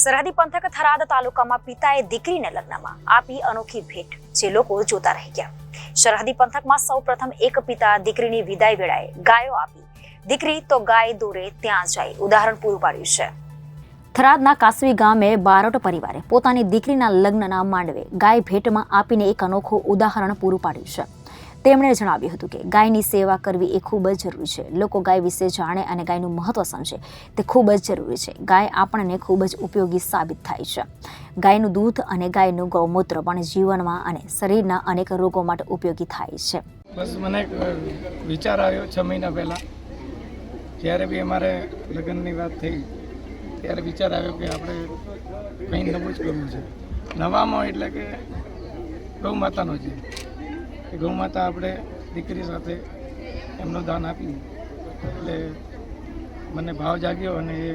સરહદી પંથક થરાદ તાલુકામાં પિતાએ દીકરીને લગ્નમાં આપી અનોખી ભેટ, જે લોકો જોતા રહી ગયા. સરહદી પંથકમાં સૌ પ્રથમ એક પિતા દીકરીની વિદાય વેળાએ ગાયો આપી. દીકરી તો ગાય દોરે ત્યાં જાય, ઉદાહરણ પૂરું પાડ્યું છે. થરાદના કાસવી ગામે બારોટ પરિવારે પોતાની દીકરીના લગ્નના માંડવે ગાય ભેટમાં આપીને એક અનોખું ઉદાહરણ પૂરું પાડ્યું છે. તેમણે જણાવ્યું હતું કે ગાયની સેવા કરવી એ ખૂબ જ જરૂરી છે. લોકો ગાય વિશે જાણે અને ગાયનું મહત્વ સમજે. તે ખૂબ જ જરૂરી છે. ગાય આપણને ખૂબ જ ઉપયોગી સાબિત થાય છે. ગાયનું દૂધ અને ગાયનું ગૌમૂત્ર પણ જીવનમાં અને શરીરના અનેક રોગો માટે ઉપયોગી થાય છે. બસ મને વિચાર આવ્યો છ મહિના પહેલાં. જ્યારે બી અમારે લગ્નની વાત થઈ, ત્યારે વિચાર આવ્યો કે આપણે કંઈ નવું જ કરવું છે. નવામાં એટલે કે ગૌ માતાનો છે. કે ગૌ માતા આપણે દીકરી સાથે એમનું દાન આપ્યું. એટલે મને ભાવ જાગ્યો અને એ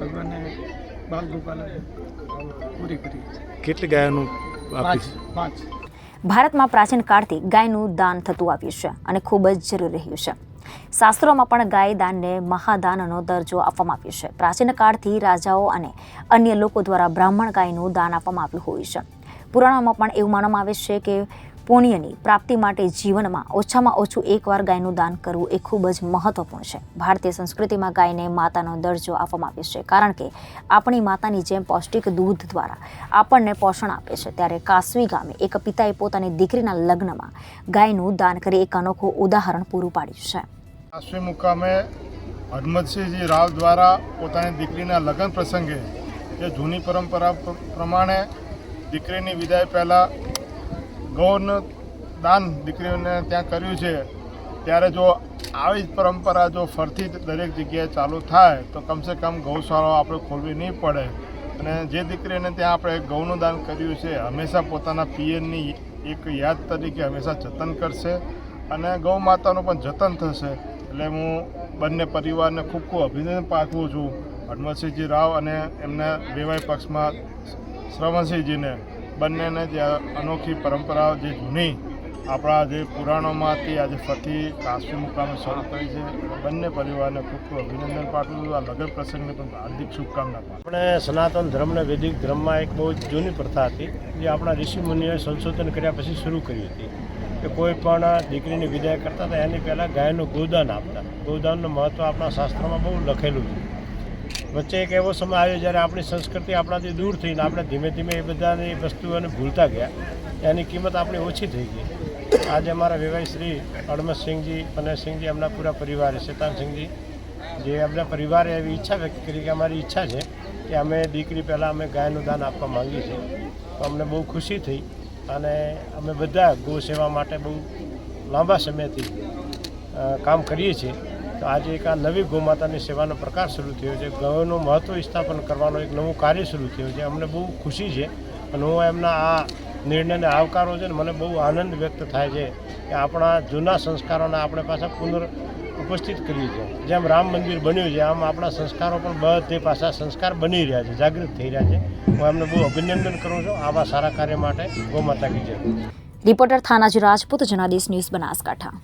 ભગવાને બાલ ગોપાલે પૂરી કરી. કેટલી ગાયોનું પાંચ. ભારતમાં પ્રાચીન કાળથી ગાયનું દાન થતું આવ્યું છે અને ખૂબ જ જરૂરી રહ્યું છે. શાસ્ત્રોમાં પણ ગાય દાનને મહાદાનનો દરજ્જો આપવામાં આવ્યો છે. પ્રાચીન કાળથી રાજાઓ અને અન્ય લોકો દ્વારા બ્રાહ્મણ ગાયનું દાન આપવામાં આવ્યું હોય છે. પુરાણોમાં પણ એવું માનવામાં આવે છે કે પુણ્યની પ્રાપ્તિ માટે જીવનમાં ઓછામાં ઓછું એકવાર ગાયનું દાન કરવું એ ખૂબ જ મહત્વપૂર્ણ છે. ભારતીય સંસ્કૃતિમાં ગાયને માતાનો દરજ્જો આપવામાં આવ્યો છે કારણ કે આપણી માતાની જેમ પૌષ્ટિક દૂધ દ્વારા આપણને પોષણ આપે છે. ત્યારે કાસવી ગામે એક પિતાએ પોતાની દીકરીના લગ્નમાં ગાયનું દાન કરી એક અનોખું ઉદાહરણ પૂરું પાડ્યું છે. આશ્વી મુકામે હરમતસિંહજી રાવ દ્વારા પોતાની દીકરીના લગ્ન પ્રસંગે જે જૂની પરંપરા પ્રમાણે દીકરીની વિદાય પહેલાં ગૌનું દાન દીકરીઓને ત્યાં કર્યું છે. ત્યારે જો આવી જ પરંપરા જો ફરતી દરેક જગ્યાએ ચાલુ થાય, તો કમસે કમ ગૌશાળાઓ આપણે ખોલવી નહીં પડે. અને જે દીકરીને ત્યાં આપણે ગૌનું દાન કર્યું છે, હંમેશા પોતાના પિયરની એક યાદ તરીકે હંમેશા જતન કરશે અને ગૌ માતાનું પણ જતન થશે. એટલે હું બંને પરિવારને ખૂબ ખૂબ અભિનંદન પાઠવું છું. હનુમતસિંહજી રાવ અને એમના વેવાય પક્ષમાં શ્રવણસિંહજીને બંનેને જે અનોખી પરંપરાઓ જે જૂની આપણા જે પુરાણોમાંથી આજે ફરી કાશ્મી મુકામે શરૂ કરી છે બંને પરિવારને ખૂબ ખૂબ અભિનંદન પાઠવું આ લગ્ન પ્રસંગને પણ હાર્દિક શુભકામના આપણે સનાતન ધર્મને વૈદિક ધર્મમાં એક બહુ જૂની પ્રથા હતી, જે આપણા ઋષિ મુનિઓએ સંશોધન કર્યા પછી શરૂ કરી હતી. કે કોઈ પણ દીકરીની વિદાય કરતા હતા, એની પહેલાં ગાયનું ગોદાન આપતા. ગોદાનનું મહત્ત્વ આપણા શાસ્ત્રમાં બહુ લખેલું છે. વચ્ચે એક એવો સમય આવ્યો જ્યારે આપણી સંસ્કૃતિ આપણાથી દૂર થઈને આપણે ધીમે ધીમે એ બધાની વસ્તુઓને ભૂલતા ગયા, એની કિંમત આપણી ઓછી થઈ ગઈ. આજે અમારા વેવાઈ શ્રી અડમતસિંહજી પનેરસિંહજી એમના પૂરા પરિવારે શેતાનસિંહજી જે એમના પરિવારે એવી ઈચ્છા વ્યક્ત કરી કે અમારી ઈચ્છા છે કે અમે દીકરી પહેલાં અમે ગાયનું દાન આપવા માંગીએ છીએ. તો અમને બહુ ખુશી થઈ અને અમે બધા ગૌ સેવા માટે બહુ લાંબા સમયથી કામ કરીએ છીએ. તો આજે એક આ નવી ગૌમાતાની સેવાનો પ્રકાર શરૂ થયો છે. ગૌનું મહત્ત્વ સ્થાપન કરવાનો એક નવું કાર્ય શરૂ થયું છે. અમને બહુ ખુશી છે અને હું એમના આ નિર્ણયને આવકારો છે ને મને બહુ આનંદ વ્યક્ત થાય છે કે આપણા જૂના સંસ્કારોને આપણે પાછા પુનર ઉપસ્થિત કરીએ છીએ. જેમ રામ મંદિર બન્યું છે, આમ આપણા સંસ્કારો પણ બધે પાછા સંસ્કાર બની રહ્યા છે, જાગૃત થઈ રહ્યા છે. હું એમને બહુ અભિનંદન કરું છું આવા સારા કાર્ય માટે ગૌમાતા કી જય. Reporter Thanaji Rajput, Janadesh news Banaskantha.